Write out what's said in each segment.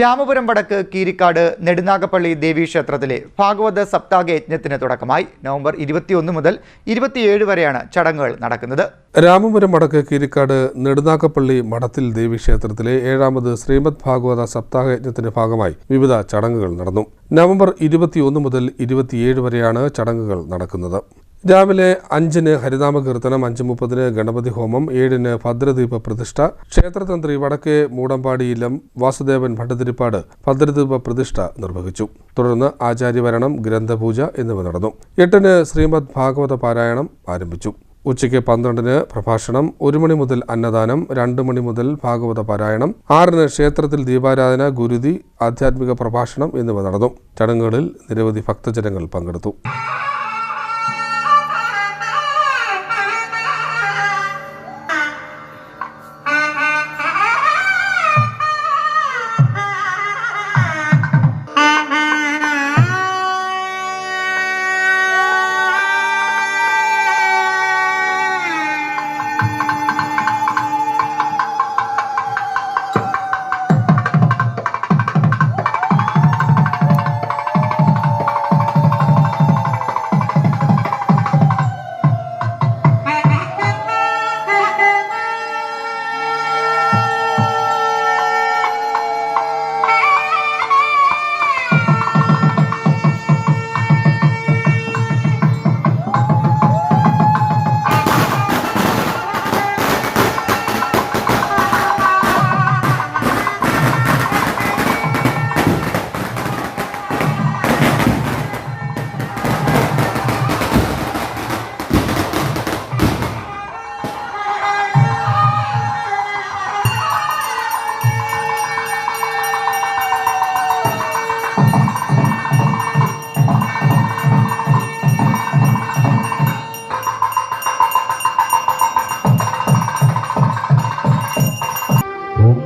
രാമപുരം വടക്ക് കീരിക്കാട് നെടുനാഗപ്പള്ളി ദേവീക്ഷേത്രത്തിലെ ഭാഗവത സപ്താഹ യജ്ഞത്തിന് തുടക്കമായി. നവംബർ ഇരുപത്തിയൊന്ന് മുതൽ ഇരുപത്തിയേഴ് വരെയാണ് ചടങ്ങുകൾ നടക്കുന്നത്. രാമപുരം വടക്ക് കീരിക്കാട് നെടുനാഗപ്പള്ളി മഠത്തിൽ ദേവീക്ഷേത്രത്തിലെ ഏഴാമത് ശ്രീമദ് ഭാഗവത സപ്താഹ യജ്ഞത്തിന്റെ ഭാഗമായി വിവിധ ചടങ്ങുകൾ നടന്നു. നവംബർ ഇരുപത്തിയൊന്ന് മുതൽ ഇരുപത്തിയേഴ് വരെയാണ് ചടങ്ങുകൾ നടക്കുന്നത്. രാവിലെ അഞ്ചിന് ഹരിനാമ കീർത്തനം അഞ്ച് മുപ്പതിന് ഗണപതി ഹോമം ഏഴിന് ഭദ്രദീപ പ്രതിഷ്ഠ. ക്ഷേത്രതന്ത്രി വടക്കേ മൂടമ്പാടി ഇല്ലം വാസുദേവൻ ഭട്ടതിരിപ്പാട് ഭദ്രദീപ പ്രതിഷ്ഠ നിർവഹിച്ചു. തുടർന്ന് ആചാര്യവരണം ഗ്രന്ഥപൂജ എന്നിവ നടന്നു. എട്ടിന് ശ്രീമദ് ഭാഗവത പാരായണം ആരംഭിച്ചു. ഉച്ചയ്ക്ക് പന്ത്രണ്ടിന് പ്രഭാഷണം ഒരു മണി മുതൽ അന്നദാനം രണ്ട് മണി മുതൽ ഭാഗവത പാരായണം ആറിന് ക്ഷേത്രത്തിൽ ദീപാരാധന ഗുരുതി ആധ്യാത്മിക പ്രഭാഷണം എന്നിവ നടന്നു. ചടങ്ങുകളിൽ നിരവധി ഭക്തജനങ്ങൾ പങ്കെടുത്തു.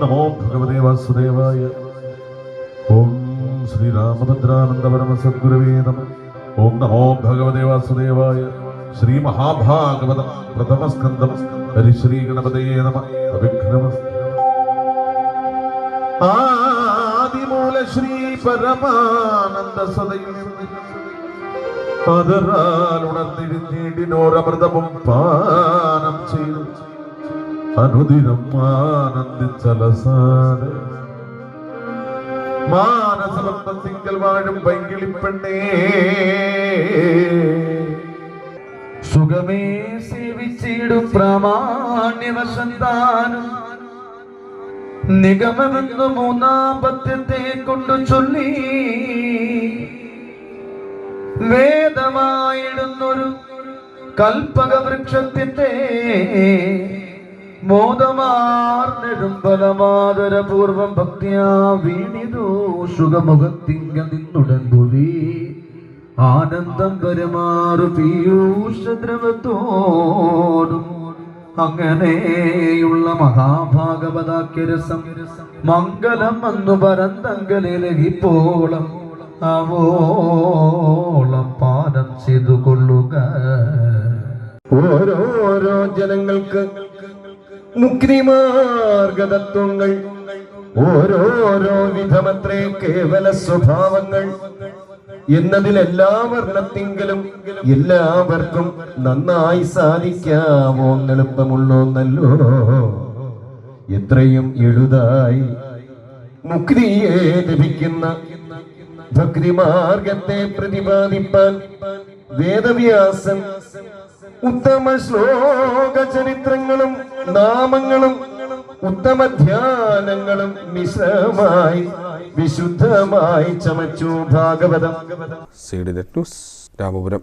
നമോ ഭഗവതേ വാസുദേവായ. ഓം ശ്രീരാമഭദ്രാനന്ദ പരമസദ്ഗുരുവേ നമ. ഓം നമോ ഭഗവതേ വാസുദേവായ. ശ്രീ മഹാഭാഗവതം പ്രഥമസ്കന്ധം ഹരിശ്രീ ഗണപതയേ നമ. അവിഘ്നമസ്തു. ആദിമൂല ശ്രീ പരമാനന്ദ സദയിൽ അതറാൽ ഉണർന്നിരുന്നീടിനോരമൃതവും പാനം ചെയ്തു. അനുദിനം ആനന്ദിച്ചലസാട് മാനസബന്ധത്തിങ്കൽ വാഴും പൈങ്കിളിപ്പെണ്ണേ സുഖമേ സേവിച്ചിടും പ്രാമാണ്യവസന്താനം നിഗമമെന്ന് മൂന്നാം പദ്യത്തെ കൊണ്ടു ചൊല്ലി. വേദമായിടുന്നൊരു കൽപ്പക വൃക്ഷത്തിന്റെ മോദമാർന്നെടുമ്പലമാതരപൂർവം ഭക്തിയാ വീണിതു സുഖമുഖത്തിങ്ക നിന്നുടൻ ഭുവി. ആനന്ദം പരമാറു പീയൂഷദ്രവത്തോടും അങ്ങനെയുള്ള മഹാഭാഗവതാക്യരസം മംഗലം അന്നു പരന്തങ്കലിലകിപ്പോളം അവോളം പാനം ചെയ്തു കൊള്ളുക ഓരോരോ ജനങ്ങൾക്ക് മുക്തിമാർഗതത്വങ്ങൾ. ഓരോരോ വിധമത്രേ കേവല സ്വഭാവങ്ങൾ. എന്നതിൽ എല്ലാ വർണത്തിങ്കലും എല്ലാവർക്കും നന്നായി സാധിക്കാമോ എളുപ്പമുള്ളോന്നല്ലോ എത്രയും എഴുതായി. മുക്തിയെ ലഭിക്കുന്ന ഭക്തിമാർഗത്തെ പ്രതിപാദിപ്പാൻ വേദവ്യാസൻ ഉത്തമ ശ്ലോക ചരിത്രങ്ങളും നാമങ്ങളും ഉത്തമ ധ്യാനങ്ങളും മിശ്രമായി വിശുദ്ധമായി ചമച്ചു ഭാഗവതം. ന്യൂസ് രാമപുരം.